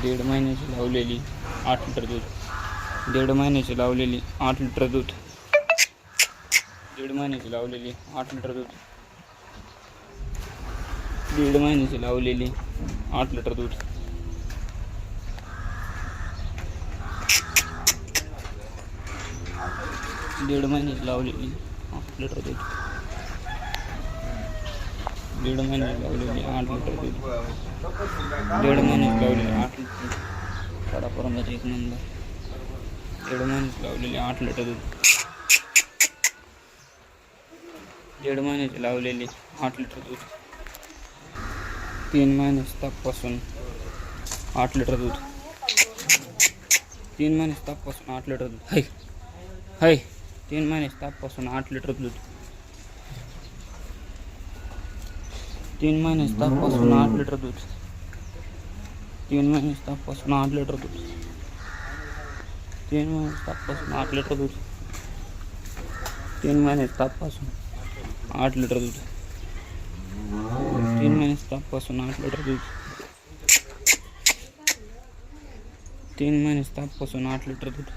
दीड महिन्याची लावलेली आठ लिटर दूध. दीड महिन्याची लावलेली आठ लिटर दूध. दीड महिन्याची लावलेली आठ लिटर दूध. दीड महिन्याची लावलेली आठ लिटर दूध. दीड महिन्याची लावलेली आठ लिटर दूध. दीड महिन्याची लावलेली आठ लिटर दूध. दीड महिन्याची लावलेली आठ लिटर एक नंबर. दीड महिन्याची लावलेली आठ लिटर दूध. दीड महिन्याची लावलेली आठ लिटर दूध. तीन महिन्याच तापपासून आठ लिटर दूध. तीन महिन्याच तापपासून आठ लिटर दूध. हाय हाय तीन महिन्याच तापपासून आठ लिटर दूध. तीन महिन्याच तापपासून आठ लिटर दूध. तीन महिन्याच्या तापपासून आठ लिटर दूध। तीन महिन्याच्या तापपासून आठ लिटर दूध। तीन महिन्याच्या तापपासून आठ लिटर दूध। तीन महिन्याच्या तापपासून आठ लिटर दूध। तीन महिन्याच्या तापपासून आठ लिटर दूध।